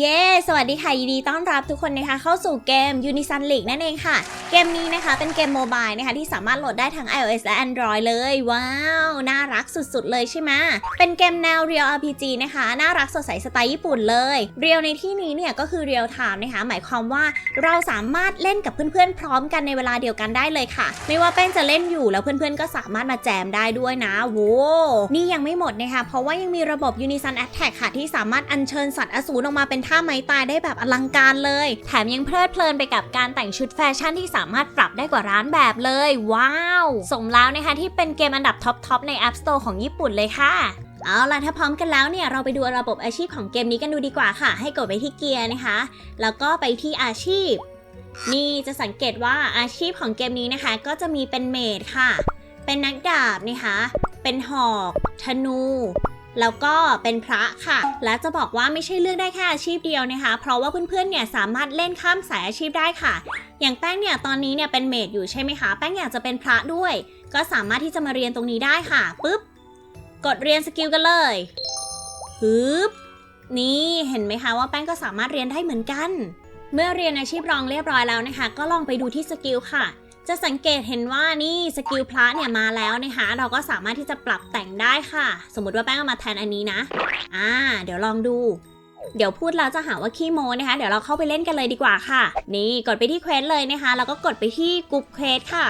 เย้ สวัสดีค่ะยินดีต้อนรับทุกคนนะคะเข้าสู่เกม Unison League นั่นเองค่ะ เกมนี้นะคะเป็นเกมโมบายนะคะที่สามารถโหลดได้ทั้ง iOS และ Android เลย ว้าว น่ารักสุดๆ เลยใช่ไหมเป็นเกมแนว Real RPG นะคะ น่ารักสดใสสไตล์ญี่ปุ่นเลย เรียลในที่นี้เนี่ยก็คือ Real Time นะคะ หมายความว่าเราสามารถเล่นกับเพื่อนๆ พร้อมกันในเวลาเดียวกันได้เลยค่ะ ไม่ว่าแป้งจะเล่นอยู่แล้วเพื่อนๆ ก็สามารถมาแจมได้ด้วยนะโว้นี่ยังไม่หมดนะคะเพราะว่ายังมีระบบ Unison Attack ค่ะที่สามารถอัญเชิญสัตว์อสูรออกมาเป็นท่าไม้ตายได้แบบอลังการเลย แถมยังเพลิดเพลินไปกับการแต่งชุดแฟชั่นที่สามารถปรับได้กว่าร้านแบบเลย ว้าว สมแล้วนะคะที่เป็นเกมอันดับท็อปๆใน App Store ของญี่ปุ่นเลยค่ะเอาล่ะถ้าพร้อมกันแล้วเนี่ยเราไปดูระบบอาชีพของเกมนี้กันดูดีกว่าค่ะ ให้กดไปที่เกียร์นะคะ แล้วก็ไปที่อาชีพ นี่จะสังเกตว่าอาชีพของเกมนี้นะคะ ก็จะมีเป็นเมดค่ะ เป็นนักดาบนะคะ เป็นหอก ธนู แล้วก็เป็นพระค่ะ และจะบอกว่าไม่ใช่เลือกได้แค่อาชีพเดียวนะคะ เพราะว่าเพื่อนๆเนี่ยสามารถเล่นข้ามสายอาชีพได้ค่ะ อย่างแป้งเนี่ยตอนนี้เนี่ยเป็นเมดอยู่ใช่ไหมคะ แป้งอยากจะเป็นพระด้วย ก็สามารถที่จะมาเรียนตรงนี้ได้ค่ะปุ๊บกดเรียนสกิลกันเลยปึ๊บนี่เห็นไหมคะว่าแป้งก็สามารถเรียนได้เหมือนกัน เมื่อเรียนอาชีพรองเรียบร้อยแล้วนะคะ ก็ลองไปดูที่สกิลค่ะ จะสังเกตเห็นว่านี่สกิลพระเนี่ยมาแล้วนะคะ เราก็สามารถที่จะปรับแต่งได้ค่ะ สมมติว่าแป้งเอามาแทนอันนี้นะ อ่า เดี๋ยวลองดู เดี๋ยวพูดแล้วจะหาว่าขี้โมนะคะ เดี๋ยวเราเข้าไปเล่นกันเลยดีกว่าค่ะ นี่กดไปที่เควสเลยนะคะ แล้วก็กดไปที่กรุ๊ปเควสค่ะ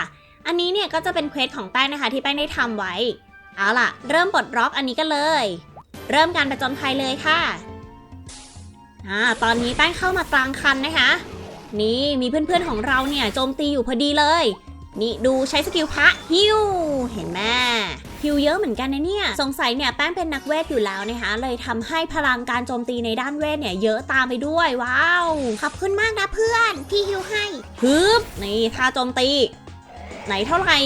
อันนี้เนี่ยก็จะเป็นเควสของแป้งนะคะ ที่แป้งได้ทำไว้ เอาล่ะ เริ่มปลดล็อกอันนี้กันเลย เริ่มการประจนภัยเลยค่ะ อ่า ตอนนี้แป้งเข้ามากลางคันนะคะ นี่มีเพื่อนๆของเราเนี่ยโจมตีอยู่พอดีเลย นี่ดูใช้สกิลพระฮิวเห็นไหมฮิวเยอะเหมือนกันนะเนี่ย สงสัยเนี่ยแป้งเป็นนักเวทอยู่แล้วนะคะ เลยทำให้พลังการโจมตีในด้านเวทเนี่ยเยอะตามไปด้วย ว้าว ขอบคุณมากนะเพื่อน พี่ฮิวให้ฮึบนี่ท่าโจมตี ไหนเท่าไหร่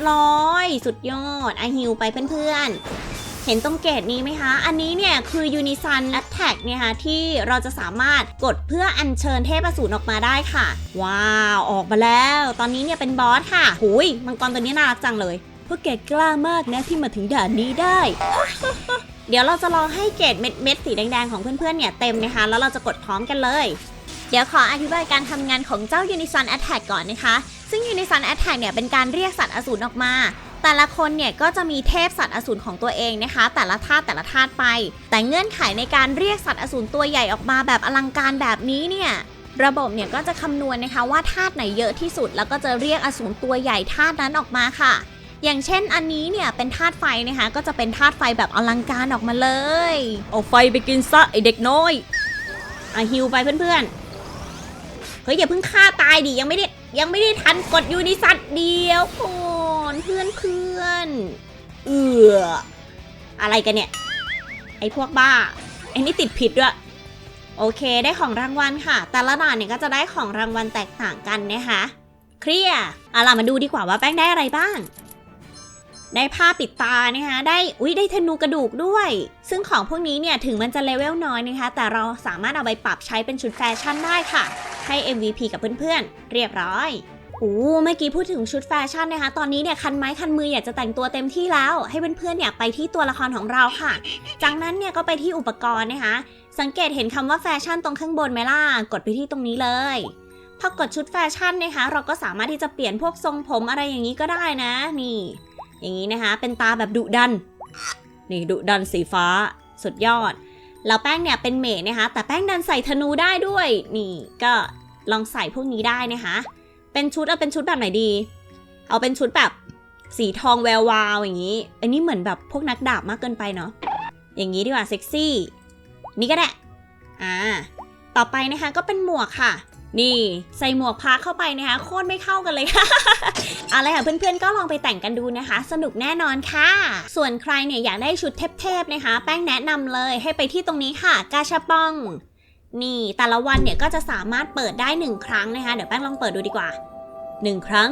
800 สุดยอดไอฮิวไปเพื่อนๆ ห็นตรงเกตนี้ไหมคะ อันนี้เนี่ยคือ Unison Attack เนี่ยค่ะที่เราจะสามารถกดเพื่ออัญเชิญเทพอสูรออกมาได้ค่ะ ว้าว ออกมาแล้ว ตอนนี้เนี่ยเป็นบอสค่ะหุยมังกรตัวนี้น่ารักจังเลยพวกแกกล้ามากนะที่มาถึงด่านนี้ได้ เดี๋ยวเราจะรองให้เกตเม็ดเม็ดสีแดงๆของเพื่อนๆเนี่ยเต็มนะคะ แล้วเราจะกดพร้อมกันเลย เดี๋ยวขออธิบายการทำงานของเจ้า Unison Attack ก่อนนะคะ ซึ่ง Unison Attack เนี่ยเป็นการเรียกสัตว์อสูรออกมา แต่ละคนเนี่ยก็จะมีเทพสัตว์อสูรของตัวเองนะคะ แต่ละธาตุแต่ละธาตุไป แต่เงื่อนไขในการเรียกสัตว์อสูรตัวใหญ่ออกมาแบบอลังการแบบนี้เนี่ยระบบเนี่ยก็จะคำนวณนะคะว่าธาตุไหนเยอะที่สุด แล้วก็จะเรียกอสูรตัวใหญ่ธาตุนั้นออกมาค่ะ อย่างเช่นอันนี้เนี่ยเป็นธาตุไฟนะคะ ก็จะเป็นธาตุไฟแบบอลังการออกมาเลยเอาไฟไปกินซะไอเด็กน้อยอะฮิวไปเพื่อนๆเฮ้ยอย่าเพิ่งฆ่าตายดิยังไม่ได้ ยังไม่ได้ทันกดยูนิซัตเดียวก่อนเพื่อนเพื่อนเอืออะไรกันเนี่ย ไอพวกบ้าไอนี่ติดผิดด้วย โอเคได้ของรางวัลค่ะ แต่ละด่านเนี่ยก็จะได้ของรางวัลแตกต่างกันนะคะเคลียเอาล่ะมาดูดีกว่าว่าแป้งได้อะไรบ้าง ได้ผ้าปิดตานะคะ ได้ อุ้ยได้ธนูกระดูกด้วย ซึ่งของพวกนี้เนี่ยถึงมันจะเลเวลน้อยนะคะ แต่เราสามารถเอาไปปรับใช้เป็นชุดแฟชั่นได้ค่ะ ให้ MVP กับเพื่อนๆ เรียบร้อยโอ้เมื่อกี้พูดถึงชุดแฟชั่นนะคะ ตอนนี้เนี่ยคันไม้คันมืออยากจะแต่งตัวเต็มที่แล้ว ให้เพื่อนๆเนี่ยไปที่ตัวละครของเราค่ะ จากนั้นเนี่ยก็ไปที่อุปกรณ์นะคะ สังเกตเห็นคำว่าแฟชั่นตรงข้างบนไหมล่ะ กดไปที่ตรงนี้เลย พอกดชุดแฟชั่นนะคะ เราก็สามารถที่จะเปลี่ยนพวกทรงผมอะไรอย่างนี้ก็ได้นะ นี่ อย่างนี้นะคะ เป็นตาแบบดุดัน นี่ดุดันสีฟ้า สุดยอดแล้วแป้งเนี่ยเป็นเมดนะคะ แต่แป้งดันใส่ธนูได้ด้วย นี่ก็ ลองใส่พวกนี้ได้นะคะ เป็นชุดเอาเป็นชุดแบบไหนดี เอาเป็นชุดแบบสีทองแวววาวอย่างนี้ อันนี้เหมือนแบบพวกนักดาบมากเกินไปเนาะ อย่างนี้ดีกว่าเซ็กซี่ นี่ก็ได้ อ่า ต่อไปนะคะก็เป็นหมวกค่ะ นี่ใส่หมวกพาเข้าไปนะคะโคตรไม่เข้ากันเลยค่ะอาละค่ะเพื่อนๆก็ลองไปแต่งกันดูนะคะ สนุกแน่นอนค่ะ ส่วนใครเนี่ยอยากได้ชุดเทพๆนะคะ แป้งแนะนำเลยให้ไปที่ตรงนี้ค่ะ กาชาปอง นี่แต่ละวันเนี่ยก็จะสามารถเปิดได้หนึ่งครั้งนะคะ เดี๋ยวแป้งลองเปิดดูดีกว่าหนึ่งครั้ง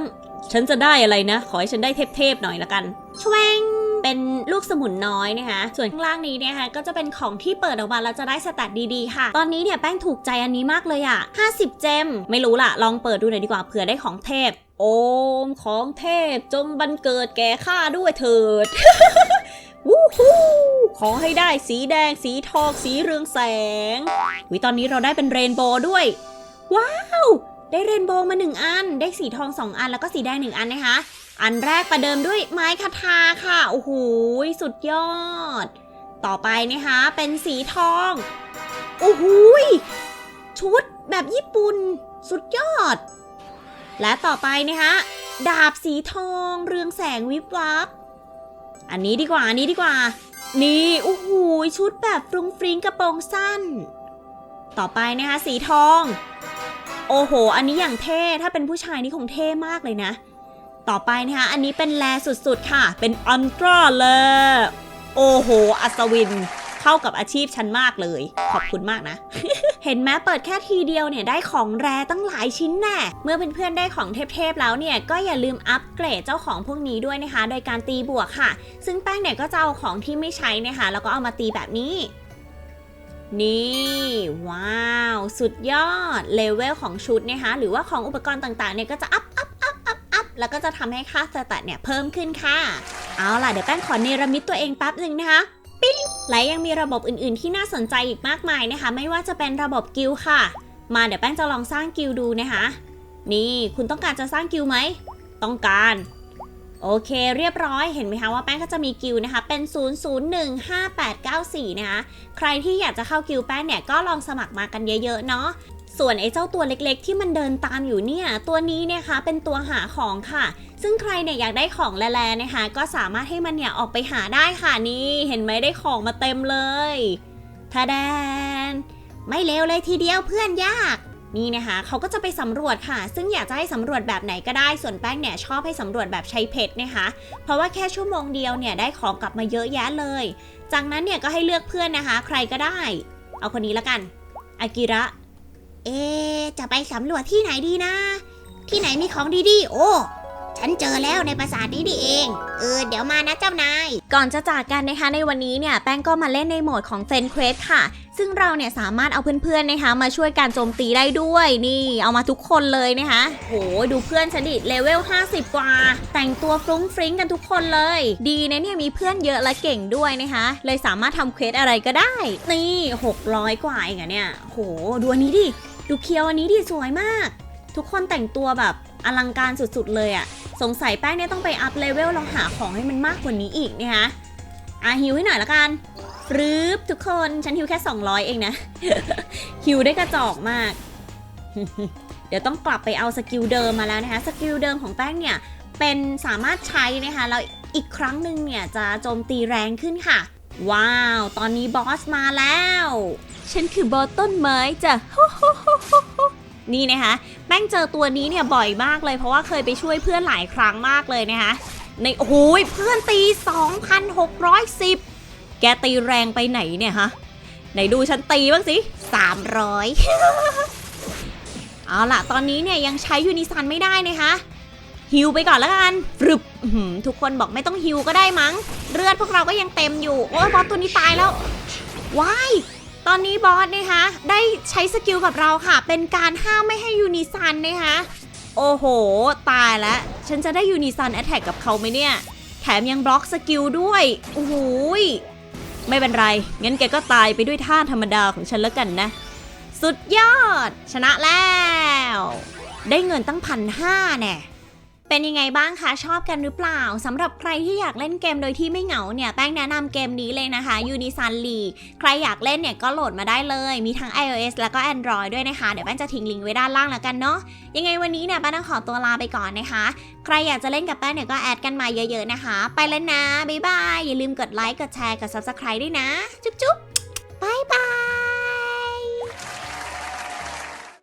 ฉันจะได้อะไรนะ ขอให้ฉันได้เทพๆหน่อยละกันชวงเป็นลูกสมุนน้อยนะคะ ส่วนข้างล่างนี้เนี่ยค่ะก็จะเป็นของที่เปิดออกมาแล้วจะได้สแตทดีๆค่ะ ตอนนี้เนี่ยแป้งถูกใจอันนี้มากเลยอะ50 เจม ไม่รู้ล่ะ ลองเปิดดูหน่อยดีกว่าเผื่อได้ของเทพ โอมของเทพจงบันเกิดแก่ข้าด้วยเถิด วู้ฮู้ขอให้ได้สีแดง สีทองสีเรืองแสงวิตอนนี้เราได้เป็นเรนโบว์ด้วย ว้าว ได้เรนโบว์มาหนึ่งอัน ได้สีทองสองอันแล้วก็สีแดงหนึ่งอันนะคะ อันแรกประเดิมด้วยไม้คาทาค่ะ โอ้โห สุดยอด ต่อไปนะคะ เป็นสีทอง โอ้โหชุดแบบญี่ปุ่น สุดยอด และต่อไปนะคะ ดาบสีทอง เรืองแสงวิบวับ อันนี้ดีกว่าอันนี้ดีกว่า นี่โอ้โหชุดแบบฟรุงฟริงกระโปรงสั้น ต่อไปนะคะสีทอง โอ้โห อันนี้อย่างเท่ถ้าเป็นผู้ชายนี่คงเท่มากเลยนะ ต่อไปนะคะอันนี้เป็นแลสุดๆค่ะ เป็นอันตราเลโอ้โห อัศวิน เข้ากับอาชีพฉันมากเลย ขอบคุณมากนะ เห็นไหมเปิดแค่ทีเดียวเนี่ยได้ของแรตั้งหลายชิ้นแน่เมื่อเพื่อนๆได้ของเทพๆแล้วเนี่ยก็อย่าลืมอัปเกรดเจ้าของพวกนี้ด้วยนะคะ โดยการตีบวกค่ะ ซึ่งแป้งเนี่ยก็จะเอาของที่ไม่ใช้นะคะ แล้วก็เอามาตีแบบนี้นี่ ว้าว สุดยอดเลเวลของชุดนะคะหรือว่าของอุปกรณ์ต่างๆเนี่ยก็จะอัพอัพอัพอัพอัพแล้วก็จะทำให้ค่าสแตทเนี่ยเพิ่มขึ้นค่ะ เอาล่ะ เดี๋ยวแป้งขอเนรมิตตัวเองแป๊บหนึ่งนะคะ และยังมีระบบอื่นๆ ที่น่าสนใจอีกมากมายนะคะ ไม่ว่าจะเป็นระบบกิลค่ะ มาเดี๋ยวแป้งจะลองสร้างกิลด์ดูนะคะ นี่คุณต้องการจะสร้างกิลไหม ต้องการ โอเคเรียบร้อยเห็นไหมคะว่าแป้งก็จะมีกิลนะคะ เป็น 0015894 นะคะ ใครที่อยากจะเข้ากิลแป้งเนี่ยก็ลองสมัครมากันเยอะๆเนาะ ส่วนไอ้เจ้าตัวเล็กๆ ที่มันเดินตามอยู่เนี่ย ตัวนี้เนยคะเป็นตัวหาของค่ะ ซึ่งใครเนี่ยอยากได้ของแลๆนะคะ ก็สามารถให้มันเนี่ยออกไปหาได้ค่ะนี่ เห็นไหมได้ของมาเต็มเลยทาแดน ไม่เลวเลยทีเดียวเพื่อนยากนี่นะคะเขาก็จะไปสำรวจค่ะ ซึ่งอยากจะให้สำรวจแบบไหนก็ได้ ส่วนแป้งเนี่ยชอบให้สำรวจแบบใช้เพชรนะคะ เพราะว่าแค่ชั่วโมงเดียวเนี่ยได้ของกลับมาเยอะแยะเลย จากนั้นเนี่ยก็ให้เลือกเพื่อนนะคะ ใครก็ได้ เอาคนนี้ละกันอากิระ เอ จะไปสำรวจที่ไหนดีนะ ที่ไหนมีของดีๆ โอ้ฉันเจอแล้วในปราสาทนี้นี่เอง เออ เดี๋ยวมานะเจ้านาย ก่อนจะจากกันนะคะในวันนี้เนี่ย แป้งก็มาเล่นในโหมดของเฟนเควสค่ะ ซึ่งเราเนี่ยสามารถเอาเพื่อนๆนะคะ มาช่วยการโจมตีได้ด้วย นี่ เอามาทุกคนเลยนะคะ โห ดูเพื่อนฉันดิเลเวล 50 กว่า แต่งตัวฟรุ้งฟริ้งกันทุกคนเลย ดีนะเนี่ยมีเพื่อนเยอะและเก่งด้วยนะคะ เลยสามารถทำเควสอะไรก็ได้ นี่ 600 กว่าเองอะเนี่ย โห ดูอันนี้ดิ ดูเคียวอันนี้ดิสวยมาก ทุกคนแต่งตัวแบบอลังการสุดๆเลยอะสงสัยแป้งเนี่ยต้องไปอัพเลเวลเราหาของให้มันมากกว่านี้อีกนะคะอะฮิวให้หน่อยละกันรืบทุกคนฉันฮิวแค่ 200 เองนะ ฮิวได้กระจอกมาก เดี๋ยวต้องกลับไปเอาสกิลเดิมมาแล้วนะคะสกิลเดิมของแป้งเนี่ยเป็นสามารถใช้นะคะแล้วอีกครั้งหนึ่งเนี่ยจะโจมตีแรงขึ้นค่ะ ว้าว ตอนนี้บอสมาแล้ว ฉันคือบอสต้นไม้จ้ะนี่นะคะแป้งเจอตัวนี้เนี่ยบ่อยมากเลย เพราะว่าเคยไปช่วยเพื่อนหลายครั้งมากเลยนะคะ ในโอ้โหยเพื่อนตี 2,610 แกตีแรงไปไหนเนี่ยฮะ ไหนดูฉันตีบ้างสิ 300 เอาล่ะ ตอนนี้เนี่ยยังใช้ยูนิซันไม่ได้นะคะ ฮิวไปก่อนแล้วกันฟรึบทุกคนบอกไม่ต้องฮิวก็ได้มั้ง เลือดพวกเราก็ยังเต็มอยู่ โอ้ยบอสตัวนี้ตายแล้วว้ายตอนนี้บอสนะคะได้ใช้สกิลกับเราค่ะ เป็นการห้ามไม่ให้ยูนิซันนะคะโอ้โห ตายแล้วฉันจะได้ยูนิซันแอตแทกกับเขาไหมเนี่ย แถมยังบล็อกสกิลด้วยโอ้โหยไม่เป็นไร งั้นแกก็ตายไปด้วยท่าธรรมดาของฉันแล้วกันนะ สุดยอด ชนะแล้ว ได้เงินตั้งพันห้าแน่ เป็นยังไงบ้างคะชอบกันหรือเปล่าสำหรับใครที่อยากเล่นเกมโดยที่ไม่เหงาเนี่ยแป้งแนะนำเกมนี้เลยนะคะ Unisun League ใครอยากเล่นเนี่ยก็โหลดมาได้เลย มีทั้ง iOS แล้วก็ Android ด้วยนะคะ เดี๋ยวแป้งจะทิ้งลิงก์ไว้ด้านล่างแล้วกันเนาะยังไงวันนี้เนี่ยแป้งต้องขอตัวลาไปก่อนนะคะ ใครอยากจะเล่นกับแป้งเนี่ยก็แอดกันมาเยอะๆนะคะ ไปแล้วนะบ๊ายบายอย่าลืมกดไลค์กดแชร์กด Subscribe ด้วยนะ จุ๊บๆ